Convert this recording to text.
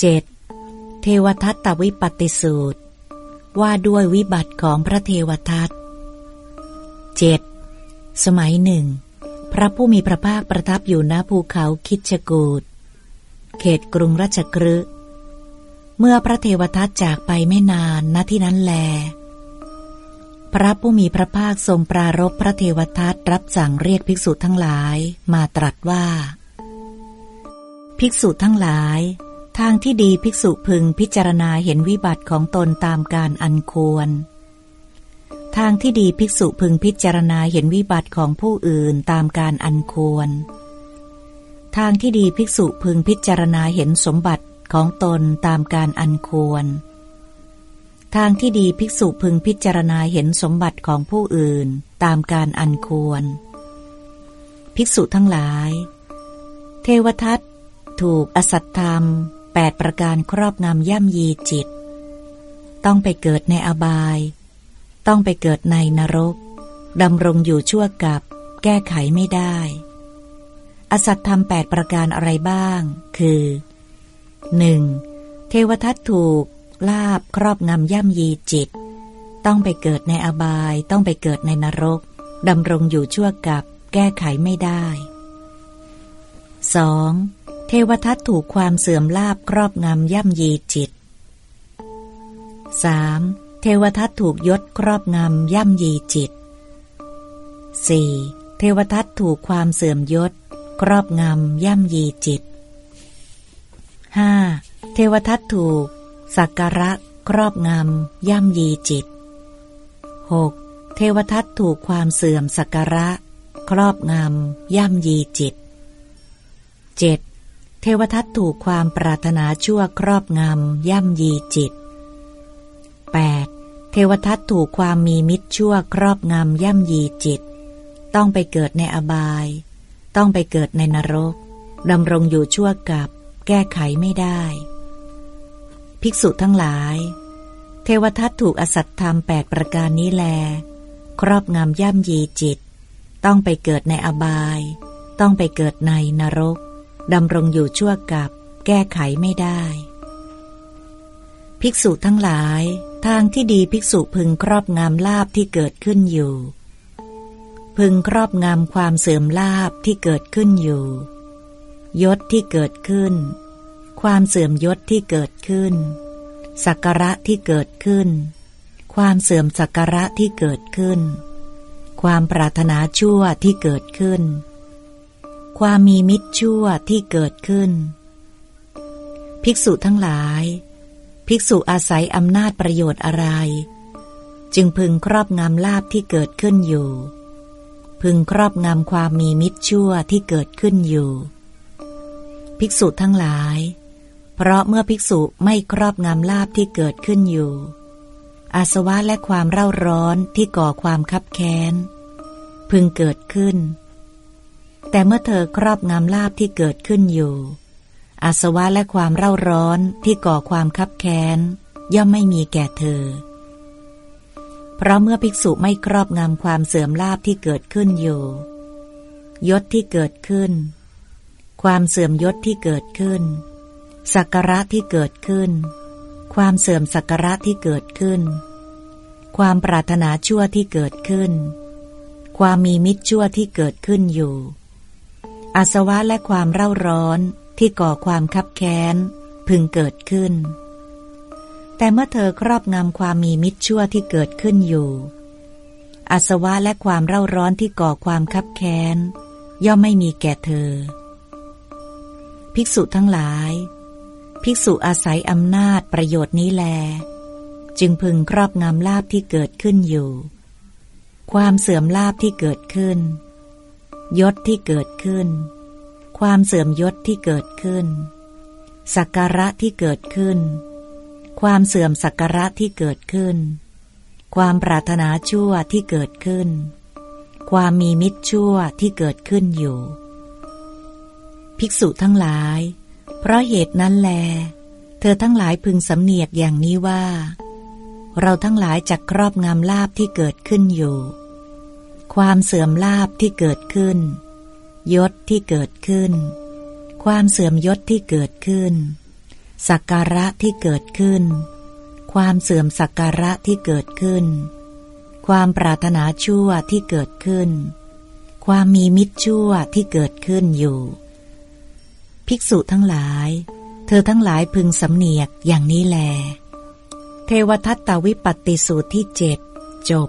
7. เทวทัตตวิปติสูตร ว่าด้วยวิบัติของพระเทวทัต 7. สมัยหนึ่ง พระผู้มีพระภาคประทับอยู่ณภูเขาคิชกูดเขตกรุงราชกฤห์เมื่อพระเทวทัตจากไปไม่นานณที่นั้นแล พระผู้มีพระภาคทรงปรารบพระเทวทัตรับสั่งเรียกภิกษุทั้งหลายมาตรัสว่า ภิกษุทั้งหลาย ทางที่ดีภิกษุพึงพิจารณาเห็นวิบัติของตนตามการอันควร ทางที่ดีภิกษุพึงพิจารณาเห็นวิบัติของผู้อื่นตามการอันควร ทางที่ดีภิกษุพึงพิจารณาเห็นสมบัติของตนตามการอันควร ทางที่ดีภิกษุพึงพิจารณาเห็นสมบัติของผู้อื่นตามการอันควร ภิกษุทั้งหลาย เทวทัตถูกอสัตธรรม แปดประการครอบงำย่ำยีจิต ต้องไปเกิดในอบาย ต้องไปเกิดในนรกดำรงอยู่ชั่วกับ แก้ไขไม่ได้ อสัตธรรมแปดประการอะไรบ้าง คือหนึ่งเทวทัตถูก ลาบครอบงำย่ำยีจิต ต้องไปเกิดในอบายต้องไปเกิดในนรกดำรงอยู่ชั่วกับ แก้ไขไม่ได้ 2. เทวทัตถูกความเสื่อมลาบครอบงำย่ำยีจิต 3. เทวทัตถูกยศครอบงำย่ำยีจิต 4. เทวทัตถูกความเสื่อมยศ ครอบงำย่ำยีจิต 5. เทวทัตถูก สักการะ ครอบงำย่ำยีจิต 6. เทวทัตถูกความเสื่อมสักการะ ครอบงำย่ำยีจิต 7. เทวทัตถูกความปรารถนาชั่วครอบงำย่ำยีจิต 8. เทวทัตถูกความมีมิตรชั่วครอบงำย่ำยีจิต ต้องไปเกิดในอบาย ต้องไปเกิดในนรกดำรงอยู่ชั่วกับ แก้ไขไม่ได้ ภิกษุทั้งหลาย เทวทัตถูกอสัตธรรมแปดประการนี้แล ครอบงำย่ำยีจิต ต้องไปเกิดในอบาย ต้องไปเกิดในนรก ดำรงอยู่ชั่วกับแก้ไขไม่ได้ ภิกษุทั้งหลาย ทางที่ดีภิกษุพึงครอบงำลาบที่เกิดขึ้นอยู่ พึงครอบงำความเสื่อมลาบที่เกิดขึ้นอยู่ ยศที่เกิดขึ้น ความเสื่อมยศที่เกิดขึ้น สักการะที่เกิดขึ้น ความเสื่อมสักการะที่เกิดขึ้น ความปรารถนาชั่วที่เกิดขึ้น ความมีมิตรชั่วที่เกิดขึ้น ภิกษุทั้งหลาย ภิกษุอาศัยอำนาจประโยชน์อะไร จึงพึงครอบงำลาบที่เกิดขึ้นอยู่ พึงครอบงำความมีมิตรชั่วที่เกิดขึ้นอยู่ ภิกษุทั้งหลาย เพราะเมื่อภิกษุไม่ครอบงำลาบที่เกิดขึ้นอยู่ อาสวะและความเร่าร้อนที่ก่อความคับแค้น พึงเกิดขึ้น แต่เมื่อเธอครอบงำลาบที่เกิดขึ้นอยู่ อาสวะและความเร่าร้อนที่ก่อความคับแค้น ย่อมไม่มีแก่เธอ เพราะเมื่อภิกษุไม่ครอบงำความเสื่อมลาบที่เกิดขึ้นอยู่ ยศที่เกิดขึ้น ความเสื่อมยศที่เกิดขึ้น สักการะที่เกิดขึ้น ความเสื่อมสักการะที่เกิดขึ้น ความปรารถนาชั่วที่เกิดขึ้น ความมีมิตรชั่วที่เกิดขึ้นอยู่ อาสวะและความเร่าร้อนที่ก่อความคับแค้น พึงเกิดขึ้น แต่เมื่อเธอครอบงำความมีมิตรชั่วที่เกิดขึ้นอยู่อาสวะและความเร่าร้อนที่ก่อความคับแค้น ย่อมไม่มีแก่เธอ ภิกษุทั้งหลาย ภิกษุอาศัยอำนาจประโยชน์นี้แล จึงพึงครอบงำลาบที่เกิดขึ้นอยู่ ความเสื่อมลาบที่เกิดขึ้น ยศที่เกิดขึ้น ความเสื่อมยศที่เกิดขึ้น สักการะที่เกิดขึ้น ความเสื่อมสักการะที่เกิดขึ้น ความปรารถนาชั่วที่เกิดขึ้น ความมีมิตรชั่วที่เกิดขึ้นอยู่ ภิกษุทั้งหลาย เพราะเหตุนั้นแล เธอทั้งหลายพึงสำเนียกอย่างนี้ว่า เราทั้งหลายจักครอบงำลาบที่เกิดขึ้นอยู่ ความเสื่อมลาบที่เกิดขึ้น ยศที่เกิดขึ้น ความเสื่อมยศที่เกิดขึ้น สักการะที่เกิดขึ้น ความเสื่อมสักการะที่เกิดขึ้น ความปรารถนาชั่วที่เกิดขึ้น ความมีมิตรชั่วที่เกิดขึ้นอยู่ ภิกษุทั้งหลาย เธอทั้งหลายพึงสำเนียกอย่างนี้แล เทวทัตตวิปัตติสูตรที่เจ็ดจบ